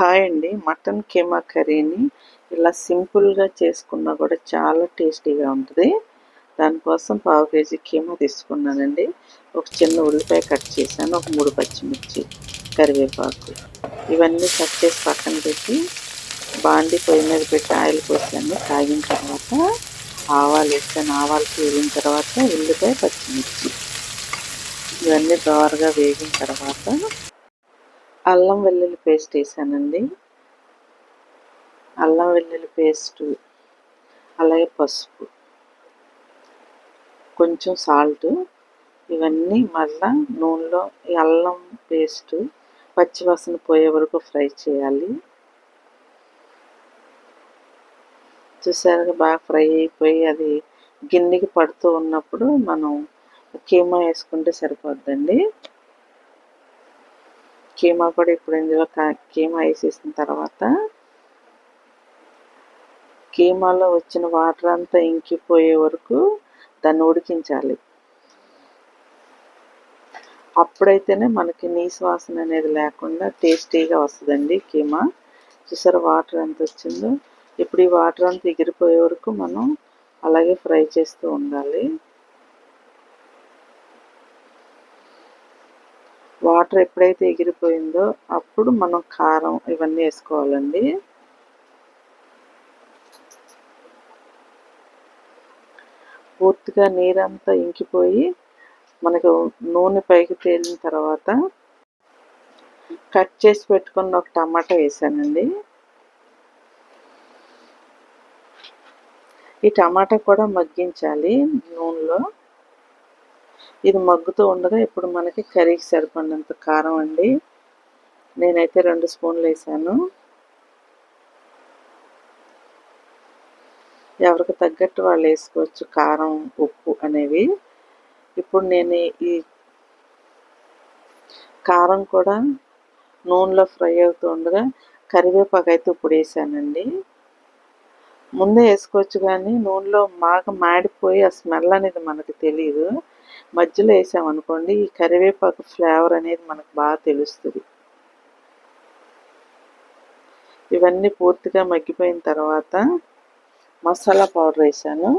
Hi అండి. Mutton keema కర్రీని ఇలా సింపుల్గా చేసుకున్నా కూడా చాలా టేస్టీగా ఉంటుంది. దానికోసం పావు కేజీ కీమా తీసుకున్నానండి. ఒక చిన్న ఉల్లిపాయ కట్ చేశాను. ఒక మూడు పచ్చిమిర్చి కరివేపాకు ఇవన్నీ కట్ చేసి పక్కన పెట్టి బాండి పొయ్యి మీద పెట్టి ఆయిల్ పోసాను. తాగిన తర్వాత ఆవాలు వేసాను. ఆవాలు వేగిన తర్వాత ఉల్లిపాయ పచ్చిమిర్చి. ఇవన్నీ దోరగా వేగిన తర్వాత అల్లం వెల్లుల్లి పేస్ట్ వేసానండి. అల్లం వెల్లుల్లి పేస్టు అలాగే పసుపు కొంచెం సాల్ట్ ఇవన్నీ మళ్ళా నూనెలో ఈ అల్లం పేస్ట్ పచ్చివాసన పోయే వరకు ఫ్రై చేయాలి. చూసారుగా బాగా ఫ్రై అయిపోయి అది గిన్నెకి పడుతూ ఉన్నప్పుడు మనం కీమా వేసుకుంటే సరిపోద్దండి. కీమా కూడా ఇప్పుడు ఇందులో కీమా వేసేసిన తర్వాత కీమాలో వచ్చిన వాటర్ అంతా ఇంకిపోయే వరకు దాన్ని ఉడికించాలి. అప్పుడైతేనే మనకి నీసు వాసన అనేది లేకుండా టేస్టీగా వస్తుందండి కీమా. చూసారు వాటర్ ఎంత వచ్చిందో? ఇప్పుడు ఈ వాటర్ అంతా ఎగిరిపోయే వరకు మనం అలాగే ఫ్రై చేస్తూ ఉండాలి. వాటర్ ఎప్పుడైతే ఎగిరిపోయిందో అప్పుడు మనం కారం ఇవన్నీ వేసుకోవాలండి. పూర్తిగా నీరంతా ఇంకిపోయి మనకు నూనె పైకి తేలిన తర్వాత కట్ చేసి పెట్టుకున్న ఒక టమాటా వేసానండి. ఈ టమాటా కూడా మగ్గించాలి నూనెలో. ఇది మగ్గుతూ ఉండగా ఇప్పుడు మనకి కర్రీకి సరిపడినంత కారం అండి. నేనైతే రెండు స్పూన్లు వేసాను. ఎవరికి తగ్గట్టు వాళ్ళు వేసుకోవచ్చు కారం ఉప్పు అనేవి. ఇప్పుడు నేను ఈ కారం కూడా నూనెలో ఫ్రై అవుతూ ఉండగా కరివేపాకు అయితే ఇప్పుడు వేసానండి. ముందే వేసుకోవచ్చు కానీ నూనెలో మాకు మాడిపోయి ఆ స్మెల్ అనేది మనకు తెలియదు మధ్యలో వేసామనుకోండి ఈ కరివేపాకు ఫ్లేవర్ అనేది మనకు బాగా తెలుస్తుంది. ఇవన్నీ పూర్తిగా మగ్గిపోయిన తర్వాత మసాలా పౌడర్ వేసాను.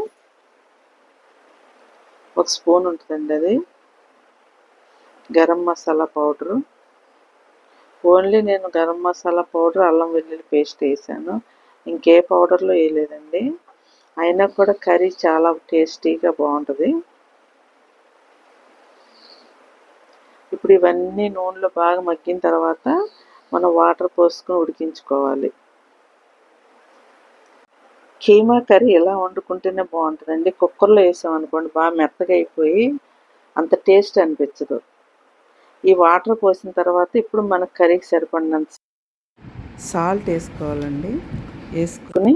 ఒక స్పూన్ ఉంటుందండి అది. గరం మసాలా పౌడరు. ఓన్లీ నేను గరం మసాలా పౌడర్ అల్లం వెల్లుల్లి పేస్ట్ వేసాను. ఇంకే పౌడర్లో వేయలేదండి. అయినా కూడా కర్రీ చాలా టేస్టీగా బాగుంటుంది. ఇప్పుడు ఇవన్నీ నూనెలో బాగా మగ్గిన తర్వాత మనం వాటర్ పోసుకొని ఉడికించుకోవాలి. కీమా కర్రీ ఎలా వండుకుంటేనే బాగుంటుందండి. కుక్కర్లో వేసామనుకోండి బాగా మెత్తగా అయిపోయి అంత టేస్ట్ అనిపించదు. ఈ వాటర్ పోసిన తర్వాత ఇప్పుడు మనకు కర్రీకి సరిపడినంత సాల్ట్ వేసుకోవాలండి. వేసుకుని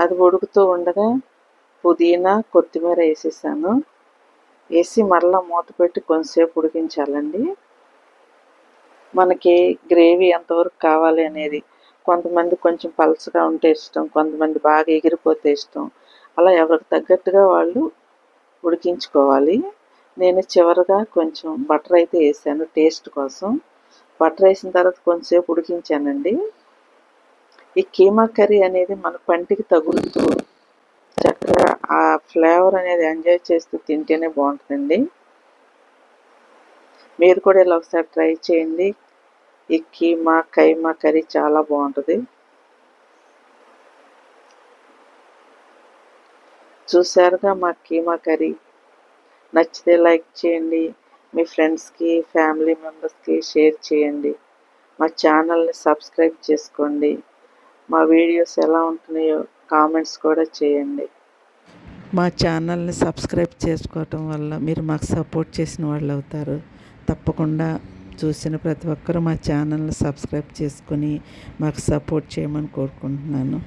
అది ఉడుకుతూ ఉండగా పుదీనా కొత్తిమీర వేసేసాను. వేసి మళ్ళీ మూత పెట్టి కొంతసేపు ఉడికించాలండి. మనకి గ్రేవీ ఎంతవరకు కావాలి అనేది కొంతమంది కొంచెం పలుచగా ఉంటే ఇష్టం కొంతమంది బాగా ఎగిరిపోతే ఇష్టం. అలా ఎవరికి తగ్గట్టుగా వాళ్ళు ఉడికించుకోవాలి. నేను చివరిగా కొంచెం బటర్ అయితే వేసాను టేస్ట్ కోసం. బటర్ వేసిన తర్వాత కొంచెంసేపు ఉడికించానండి. ఈ కీమా కర్రీ అనేది మన పంటికి తగులుతూ చక్కగా ఆ ఫ్లేవర్ అనేది ఎంజాయ్ చేస్తూ తింటేనే బాగుంటుందండి. మీరు కూడా ఇలా ఒకసారి ట్రై చేయండి. ఈ కీమా కైమా కర్రీ చాలా బాగుంటుంది. చూసారుగా మా కీమా కర్రీ? నచ్చితే లైక్ చేయండి. మీ ఫ్రెండ్స్కి ఫ్యామిలీ మెంబర్స్కి షేర్ చేయండి. మా ఛానల్ని సబ్స్క్రైబ్ చేసుకోండి. మా వీడియోస్ ఎలా ఉంటున్నాయో కామెంట్స్ కూడా చేయండి. మా ఛానల్ని సబ్స్క్రైబ్ చేసుకోవటం వల్ల మీరు మాకు సపోర్ట్ చేసిన వాళ్ళు అవుతారు. తప్పకుండా చూసిన ప్రతి ఒక్కరూ మా ఛానల్ని సబ్స్క్రైబ్ చేసుకొని మాకు సపోర్ట్ చేయమని కోరుకుంటున్నాను.